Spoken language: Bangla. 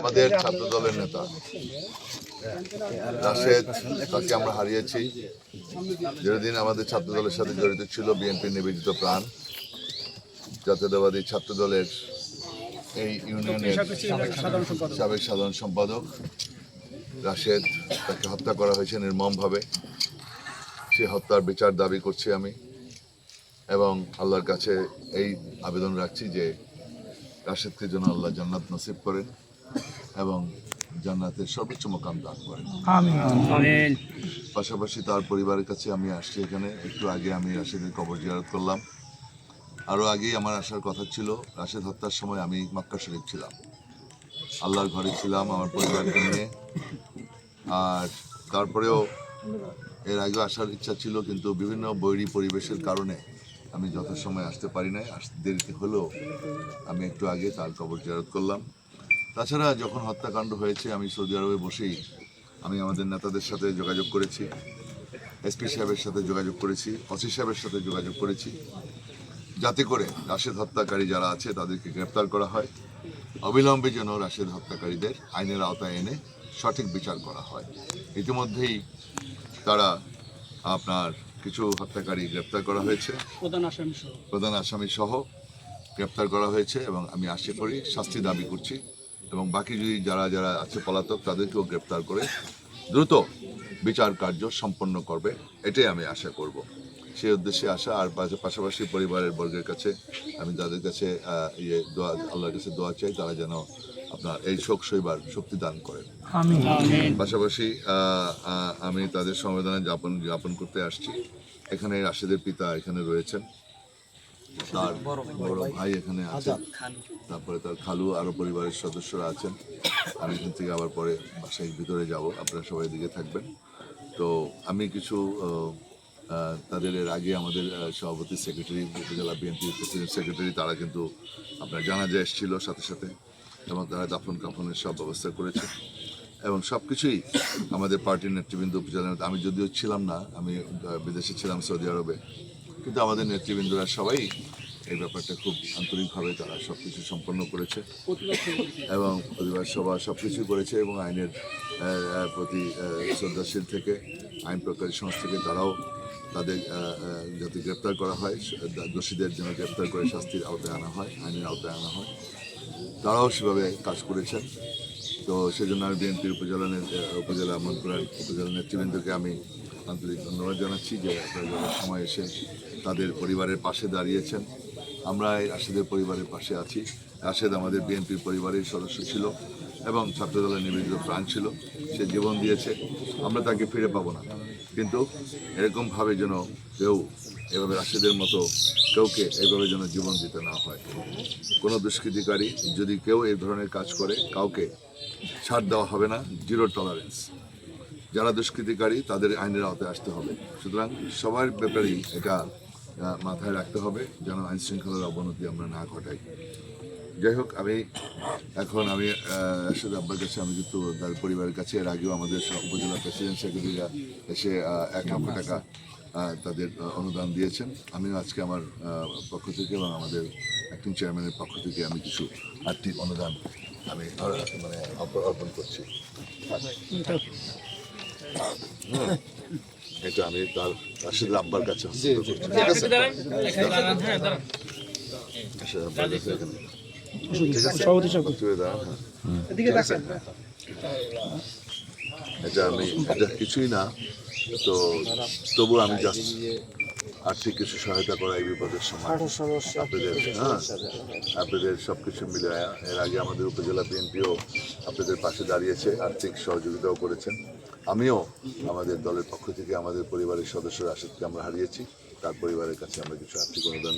আমাদের ছাত্র দলের নেতা, রাশেদ, তাকে আমরা হারিয়েছি। দীর্ঘদিন আমাদের ছাত্র দলের সাথে জড়িত ছিল বিএনপির নিবেদিত প্রাণ। জাতীয়তাবাদী ছাত্র দলের এই ইউনিয়নের সাবেক সাধারণ সম্পাদক রাশেদ, তাকে হত্যা করা হয়েছে নির্মমভাবে। সে হত্যার বিচার দাবি করছি আমি এবং আল্লাহর কাছে এই আবেদন রাখছি যে রাশেদকে যেন আল্লাহ জান্নাত নসিব করেন। এবং জান্নাতের সর্বোচ্চ মোকাম দান করেন। পাশাপাশি তার পরিবারের কাছে আমি আসছি এখানে। একটু আগে আমি রাশেদের কবর জিয়ারত করলাম। আরও আগেই আমার আসার কথা ছিল রাশেদ হত্যার সময় আমি মক্কা শরীফ ছিলাম। আল্লাহর ঘরে ছিলাম আমার পরিবারকে নিয়ে। আর তারপরেও এর আগে আসার ইচ্ছা ছিল কিন্তু বিভিন্ন বৈরী পরিবেশের কারণে আমি যথাসময় আসতে পারি নাই। আসতে দেরিতে হলেও আমি একটু আগে তার কবর জিয়ারত করলাম। তাছাড়া যখন হত্যাকাণ্ড হয়েছে আমি সৌদি আরবে বসেই আমি আমাদের নেতাদের সাথে যোগাযোগ করেছি এসপি সাহেবের সাথে যোগাযোগ করেছি অসি সাহেবের সাথে যোগাযোগ করেছি যাতে করে রাশেদ হত্যাকারী যারা আছে তাদেরকে গ্রেপ্তার করা হয়। অবিলম্বে যেন রাশেদ হত্যাকারীদের আইনের আওতায় এনে সঠিক বিচার করা হয়। ইতিমধ্যেই তারা আপনার কিছু হত্যাকারী গ্রেপ্তার করা হয়েছে। প্রধান আসামি সহ প্রধান আসামি সহ গ্রেপ্তার করা হয়েছে এবং আমি আশা করি শাস্তি দাবি করছি। এবং বাকি যদি যারা যারা আছে পলাতক তাদেরকেও গ্রেপ্তার করে দ্রুত বিচার কার্য সম্পন্ন করবে এটাই আমি আশা করব। সেই উদ্দেশ্যে আসা আর পাশা- পাশাপাশি পরিবারের বর্গের কাছে আমি তাদের কাছে আহ, ইয়ে দোয়া আল্লাহর কাছে দোয়া চাই তারা যেন আপনার এই শোক সইবার শক্তি দান করেন। পাশাপাশি আমি তাদের সমবেদনা জ্ঞাপন জ্ঞাপন করতে আসছি। এখানে রাশেদের পিতা এখানে রয়েছেন। তার বড় ভাই এখানে আছেন তারপরে তার খালু আরও পরিবারের সদস্যরা আছেন। আমি এখান থেকে আবার পরে বাসায় ভিতরে যাব। আপনারা সবাই দিকে থাকবেন। তো আমি কিছু তাদের এর আগে আমাদের সভাপতি সেক্রেটারি, উপজেলা বিএনপি প্রেসিডেন্ট সেক্রেটারি, তারা কিন্তু আপনার জানাজা এসেছিল সাথে সাথে এবং তারা দাফন কাফনের সব ব্যবস্থা করেছে। এবং সব কিছুই আমাদের পার্টির নেতৃবৃন্দ উপজেলা আমি যদিও ছিলাম না, আমি বিদেশে ছিলাম সৌদি আরবে। কিন্তু আমাদের নেতৃবৃন্দরা সবাই এই ব্যাপারটা খুব আন্তরিকভাবে তারা সব কিছু সম্পন্ন করেছে। এবং পরিবার সভা সব কিছু করেছে এবং আইনের প্রতি শ্রদ্ধাশীল থেকে, আইন প্রকারী সংস্থাকে তারাও তাদের যাতে গ্রেপ্তার করা হয় দোষীদের যেন গ্রেপ্তার করে শাস্তির আওতায় আনা হয়, আইনের আওতায় আনা হয়। তারাও সেভাবে কাজ করেছেন। তো সেজন্য আমি বিএনপির উপজেলা উপজেলা মন্ত্রণালয় উপজেলা নেতৃবৃন্দকে আমি আন্তরিক ধন্যবাদ জানাচ্ছি যে সময় এসে তাদের পরিবারের পাশে দাঁড়িয়েছেন। আমরা রাশেদের পরিবারের পাশে আছি। রাশেদ আমাদের বিএনপির পরিবারের সদস্য ছিল এবং ছাত্রদলের নিবেদিত প্রাণ ছিল। সে জীবন দিয়েছে। আমরা তাকে ফিরে পাবো না। কিন্তু এরকমভাবে যেন কেউ এভাবে রাশেদের মতো কেউকে এভাবে যেন জীবন দিতে না হয়। কোনো দুষ্কৃতিকারী যদি কেউ এই ধরনের কাজ করে, কাউকে ছাড় দেওয়া হবে না। Zero tolerance. যারা দুষ্কৃতিকারী, তাদের আইনের আওতায় আসতে হবে। সুতরাং সবার ব্যাপারেই এটা মাথায় রাখতে হবে, যেন আইন শৃঙ্খলার অবনতি আমরা না ঘটাই। যাই হোক, আমি এখন আমি রাশেদ আব্বার কাছে আমি কিন্তু তার পরিবারের কাছে। এর আগেও আমাদের উপজেলা প্রেসিডেন্ট সেক্রেটারিরা এসে এক লক্ষ টাকা তাদের অনুদান দিয়েছেন। আমিও আজকে আমার পক্ষ থেকে এবং আমাদের অ্যাক্টিং চেয়ারম্যানের পক্ষ থেকে আমি কিছু আর্থিক অনুদান আমি মানে অর্পণ করছি। এটা আমি তার রাশিদ আব্বার কাছে। সভাপতি সাহেব। তুই দাঁড়া, হ্যাঁ। এটা আমি এটা কিছুই না তো তবু আমি জাস্ট আর্থিক কিছু সহায়তা করা এই বিপদের সময়। আপনাদের হ্যাঁ আপনাদের সব কিছু মিলে এর আগে আমাদের উপজেলা বিএনপিও আপনাদের পাশে দাঁড়িয়েছে আর্থিক সহযোগিতাও করেছেন। আমিও আমাদের দলের পক্ষ থেকে আমাদের পরিবারের সদস্যরা রাশেদকে আমরা হারিয়েছি তার পরিবারের কাছে আমরা কিছু আর্থিক অনুদান